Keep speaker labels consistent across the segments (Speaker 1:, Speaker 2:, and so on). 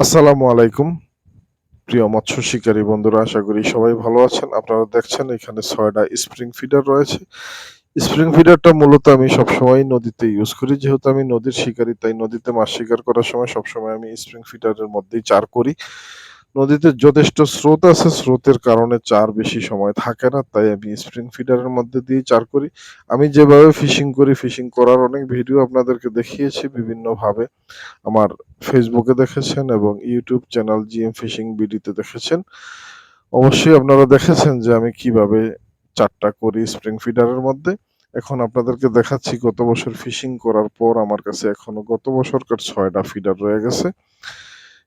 Speaker 1: আসসালামু আলাইকুম, প্রিয় মৎস্য শিকারী বন্ধুরা, আশা করি সবাই ভালো আছেন। আপনারা দেখছেন এখানে ছয়টা স্প্রিং ফিডার রয়েছে। স্প্রিং ফিডারটা মূলত আমি সবসময় নদীতে ইউজ করি। যেহেতু আমি নদীর শিকারী, তাই নদীতে মাছ শিকার করার সময় সবসময় আমি স্প্রিং ফিডারের মধ্যেই চার করি। নদীতে যথেষ্ট স্রোত আছে, স্রোতের কারণে চার বেশি সময় থাকে না, তাই আমি স্প্রিং ফিডারের মধ্যে দিয়ে চার করি। আমি যেভাবে ফিশিং করি ফিশিং করার অনেক ভিডিও আপনাদেরকে দেখিয়েছি বিভিন্নভাবে। আমার ফেসবুকে দেখেছেন এবং ইউটিউব চ্যানেল জিএম ফিশিং বিডিতে দেখেছেন। অবশ্যই আপনারা দেখেছেন যে আমি কীভাবে চারটা করি স্প্রিং ফিডারের মধ্যে। এখন আপনাদেরকে দেখাচ্ছি, গত বছর ফিশিং করার পর আমার কাছে এখনও গত বছরকার ছয়টা ফিডার রয়ে গেছে।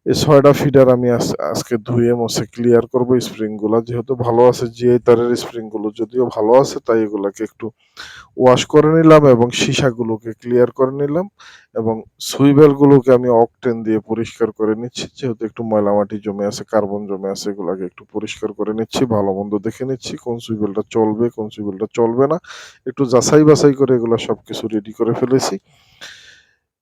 Speaker 1: এই ছয়টা ফিডার আমি আজ- আজকে ধুয়ে মুছে ক্লিয়ার করব স্প্রিংগুলা যেহেতু ভালো আছে জিআই তারের স্প্রিংগুলো যদিও ভালো আছে, তাই এগুলাকে একটু ওয়াশ করে নিলাম এবং সীসাগুলোকে ক্লিয়ার করে নিলাম এবং সুইবেল গুলোকে আমি অকটেন দিয়ে পরিষ্কার করে নিচ্ছি। যেহেতু একটু ময়লা মাটি জমে আছে কার্বন জমে আছে, এগুলাকে একটু পরিষ্কার করে নিচ্ছি, ভালো মন্দ দেখে নিচ্ছি কোন সুইবেলটা চলবে, কোন সুইবেলটা চলবে না। একটু যাচাই বাছাই করে এগুলো সবকিছু রেডি করে ফেলেছি।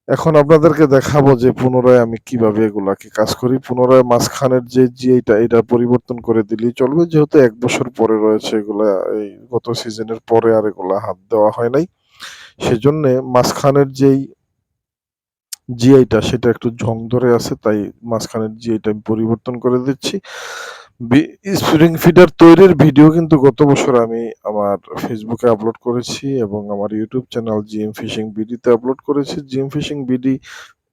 Speaker 1: এখন আপনাদেরকে দেখাবো যে পুনরায় আমি কীভাবে এগুলাকে কাজ করি। পুনরায় মাঝখানের যে জিআইটা, এটা পরিবর্তন করে দিলেই চলবে। যেহেতু এক বছর পরে রয়েছে এগুলা, এই গত সিজনের পরে আর এগুলা হাত দেওয়া হয় নাই। সেজন্য মাঝখানের যেই জিআইটা, সেটা একটু ঝং ধরে আছে, তাই মাঝখানের জিআইটা আমি পরিবর্তন করে দিচ্ছি। স্প্রিং ফিডার তৈরির ভিডিও কিন্তু গত বছর আমি আমার ফেসবুকে আপলোড করেছি এবং আমার ইউটিউব চ্যানেল জিএম ফিশিং বিডিতে আপলোড করেছি। জিএম ফিশিং বিডি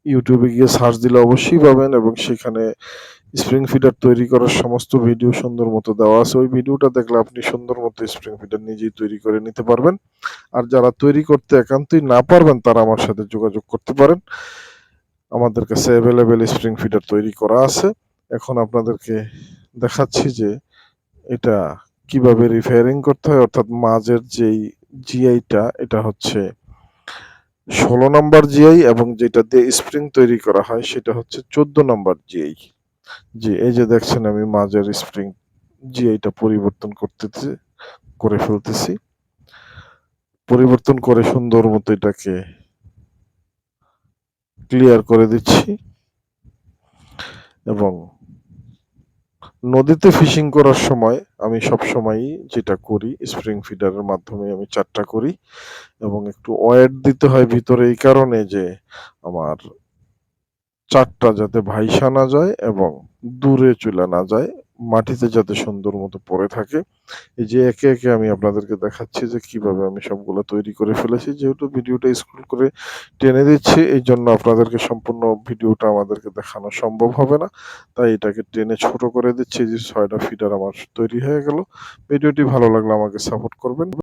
Speaker 1: ইউটিউবে গিয়ে সার্চ দিলে অবশ্যই পাবেন এবং সেখানে স্প্রিং ফিডার তৈরি করার সমস্ত ভিডিও সুন্দর মতো দেওয়া আছে। ওই ভিডিওটা দেখলে আপনি সুন্দর মতো স্প্রিং ফিডার নিজেই তৈরি করে নিতে পারবেন। আর যারা তৈরি করতে একান্তই না পারবেন, তারা আমার সাথে যোগাযোগ করতে পারেন। আমাদের কাছে অ্যাভেলেবেল স্প্রিং ফিডার তৈরি করা আছে। এখন আপনাদেরকে দেখাচ্ছি যে এটা কীভাবে রিফেয়ারিং করতে হয়, অর্থাৎ মাঝের যেই জিআইটা এটা হচ্ছে ষোলো নম্বর জিআই এবং যেটা দিয়ে স্প্রিং তৈরি করা হয়, সেটা হচ্ছে চোদ্দ নম্বর জিআই জি, এই যে দেখছেন আমি মাঝের স্প্রিং জিআইটা পরিবর্তন করতেছি, করে ফেলতেছি। পরিবর্তন করে সুন্দর মতো এটাকে ক্লিয়ার করে দিচ্ছি। এবং নদীতে ফিশিং করার সময় আমি সব সময়ই যেটা করি স্প্রিং ফিডারের মাধ্যমে আমি চারটা করি এবং একটু ওয়েট দিতে হয় ভিতরে এই কারণে যে আমার চারটা যাতে ভাইসা না যায় এবং দূরে চলে না যায়। মাটিতে যাতে সুন্দর মতো পড়ে থাকে। এই যে একে একে আমি আপনাদেরকে দেখাচ্ছি যে কীভাবে আমি সবগুলো তৈরি করে ফেলেছি। যেহেতু ভিডিওটা স্ক্রল করে টেনে দিচ্ছে, এই জন্য আপনাদেরকে সম্পূর্ণ ভিডিওটা আমাদেরকে দেখানো সম্ভব হবে না। তাই এটাকে টেনে ছোট করে দিচ্ছি যে ছয়টা ফিডার আমার তৈরি হয়ে গেল। ভিডিওটি ভালো লাগলে আমাকে সাপোর্ট করবেন।